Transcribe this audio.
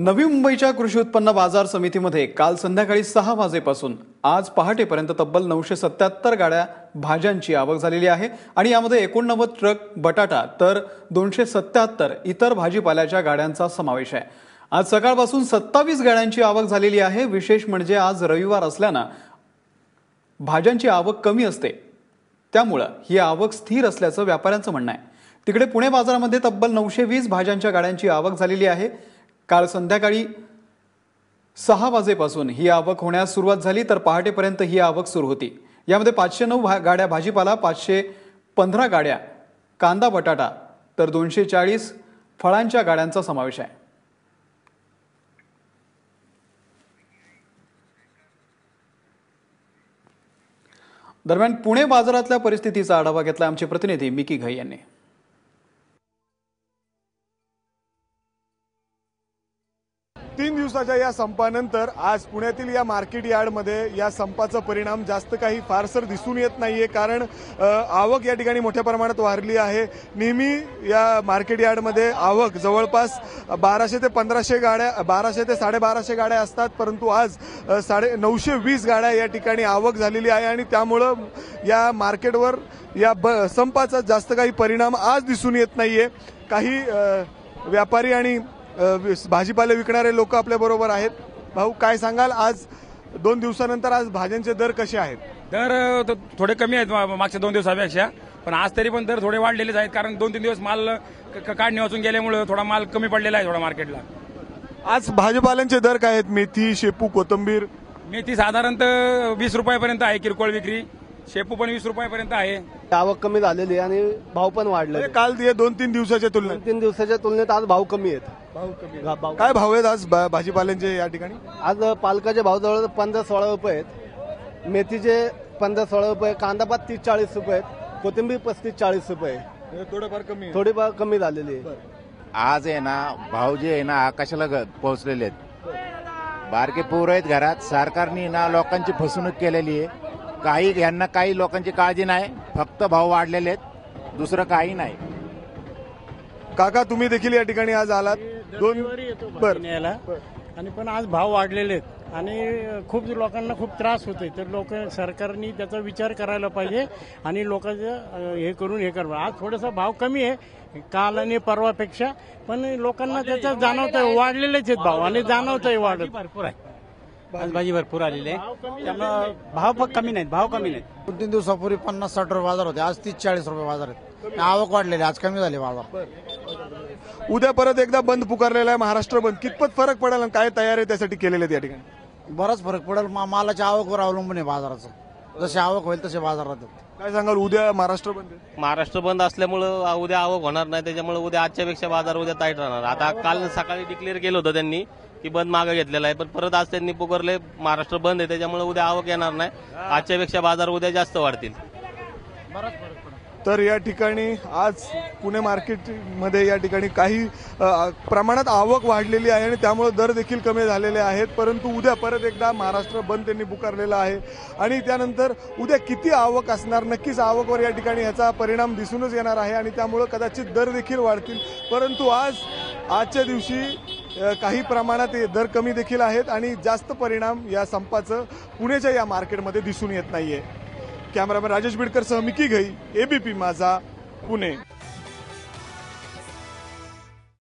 नवी मुंबईच्या कृषी उत्पन्न बाजार समितीमध्ये काल संध्याकाळी सहा वाजेपासून आज पहाटेपर्यंत तब्बल नऊशे सत्याहत्तर गाड्या भाज्यांची आवक झालेली आहे आणि यामध्ये एकोणनव्वद ट्रक बटाटा तर दोनशे सत्याहत्तर इतर भाजीपाल्याच्या गाड्यांचा समावेश आहे. आज सकाळपासून सत्तावीस गाड्यांची आवक झालेली आहे. विशेष म्हणजे आज रविवार असल्यानं भाज्यांची आवक कमी असते. त्यामुळं ही आवक स्थिर असल्याचं व्यापाऱ्यांचं म्हणणं आहे. तिकडे पुणे बाजारामध्ये तब्बल नऊशे वीस भाज्यांच्या गाड्यांची आवक झालेली आहे. काल संध्याकाळी सहा वाजेपासून ही आवक होण्यास सुरुवात झाली तर पहाटेपर्यंत ही आवक सुरू होती. यामध्ये पाचशे नऊ भा गाड्या भाजीपाला पाचशे पंधरा गाड्या कांदा बटाटा तर दोनशे चाळीस फळांच्या गाड्यांचा समावेश आहे. दरम्यान पुणे बाजारातल्या परिस्थितीचा आढावा घेतला आमचे प्रतिनिधी मिकी घई यांनी. तीन दिवसाच्या या संपानंतर आज पुण्यातील या मार्केट यार्डमध्ये या संपाचा परिणाम जास्त काही फारसर दिसून येत नाहीये कारण आवक या ठिकाणी मोठ्या प्रमाणात वाढली आहे. नेहमी या मार्केट यार्डमध्ये आवक जवळपास बाराशे ते पंधराशे गाड्या बाराशे ते साडेबाराशे गाड्या असतात परंतु आज साडे नऊशे वीस गाड्या या ठिकाणी आवक झालेली आहे आणि त्यामुळं या मार्केटवर या ब संपाचा जास्त काही परिणाम आज दिसून येत नाहीये. काही व्यापारी आणि भाजीपाले विकणारे लोक आपल्या बरोबर आहेत. भाऊ काय सांगाल? आज दोन दिवसानंतर आज भाज्यांचे दर कसे आहेत? दर थोडे कमी आहेत मागच्या दोन दिवसापेक्षा. पण आज तरी पण दर थोडे वाढलेलेच आहेत. कारण दोन तीन दिवस माल काढणी वाचून गेल्यामुळे थोडा माल कमी पडलेला आहे थोडा मार्केटला आज भाजीपाल्यांचे दर काय आहेत? मेथी शेपू कोथंबीर? मेथी साधारणतः वीस रुपयापर्यंत आहे किरकोळ विक्री. शेपू पण वीस रुपयापर्यंत आहे. आवक कमी झालेली आहे आणि भाव पण वाढले म्हणजे काल हे दोन तीन दिवसाच्या तुलनेत. दोन तीन दिवसाच्या तुलनेत आज भाव कमी आहेत. गा- भाव काय भाव आहेत आज भा- भाजीपाल्यांचे या ठिकाणी? आज पालकाचे भाव जवळ पंधरा सोळा रुपये आहेत. मेथीचे पंधरा सोळा रुपये कांदा पात तीस चाळीस रुपये आहेत. कोथिंबीर पस्तीस चाळीस रुपये थोडंफार कमी थोडीफार कमी झालेली आहे. आज आहे ना भाव जे आहे ना आकाशाला ग- पोहोचलेले आहेत. बारके पोरं आहेत घरात सरकारने ना लोकांची फसवणूक केलेली आहे. काही यांना काही लोकांची काळजी नाही फक्त भाव वाढलेले आहेत. दुसरं काही नाही. काका तुम्ही देखील या ठिकाणी आज आलात. दोन बर. न्यायला. आणि पण आज भाव वाढलेले आहेत. आणि खूप लोकांना खूप त्रास होतोय. तर लोक सरकारने त्याचा विचार करायला पाहिजे आणि लोकांचं हे करून हे करा आज थोडासा भाव कमी आहे काल आणि परवापेक्षा. पण लोकांना त्याचा जाणवत आहे वाढलेलेच आहेत भाव आणि जाणवत आहे वाढत. भरपूर आहे आज भाजी भरपूर आलेली आहे. त्यामुळं भाव पण कमी नाहीत भाव कमी नाहीत. दोन तीन दिवसापूर्वी पन्नास साठ रुपये बाजार होते आज तीस चाळीस रुपये बाजार आहेत. आवक वाढलेली आज कमी झाली बाजार. उद्या परत एकदा बंद पुकारलेला आहे महाराष्ट्र बंद. कितपत फरक पडेल आणि काय तयारी त्यासाठी केलेले आहेत या ठिकाणी? बराच फरक पडेल मा- मालाच्या आवकवर अवलंबून आहे बाजाराचं. जशी आवक होईल तसे बाजार राहतात काय सांगाल उद्या महाराष्ट्र बंद आहे? महाराष्ट्र बंद असल्यामुळं उद्या आवक होणार नाही त्याच्यामुळे उद्या आजच्या पेक्षा बाजार उद्या टाईट राहणार. आता काल सकाळी डिक्लेअर केलं होतं त्यांनी की बंद मागे घेतलेला आहे पण परत आज त्यांनी पुकारले महाराष्ट्र बंद आहे त्याच्यामुळे उद्या आवक येणार नाही. आजच्या पेक्षा बाजार उद्या जास्त वाढतील. तर या ठिकाणी आज पुणे मार्केटमध्ये या ठिकाणी काही प्रमाणात आवक वाढलेली आहे आणि त्यामुळे दर देखील कमी झालेले आहेत. परंतु उद्या परत एकदा महाराष्ट्र बंद त्यांनी पुकारलेला आहे. आणि त्यानंतर उद्या किती आवक असणार नक्कीच आवकवर या ठिकाणी ह्याचा परिणाम दिसूनच येणार आहे आणि त्यामुळं कदाचित दर देखील वाढतील. परंतु आज आजच्या दिवशी काही प्रमाणात दर कमी देखील आहेत आणि जास्त परिणाम या संपाचं पुण्याच्या या मार्केटमध्ये दिसून येत नाहीये. कॅमेरामॅन राजेश बिडकर सह मिकी घई एबीपी माझा पुणे.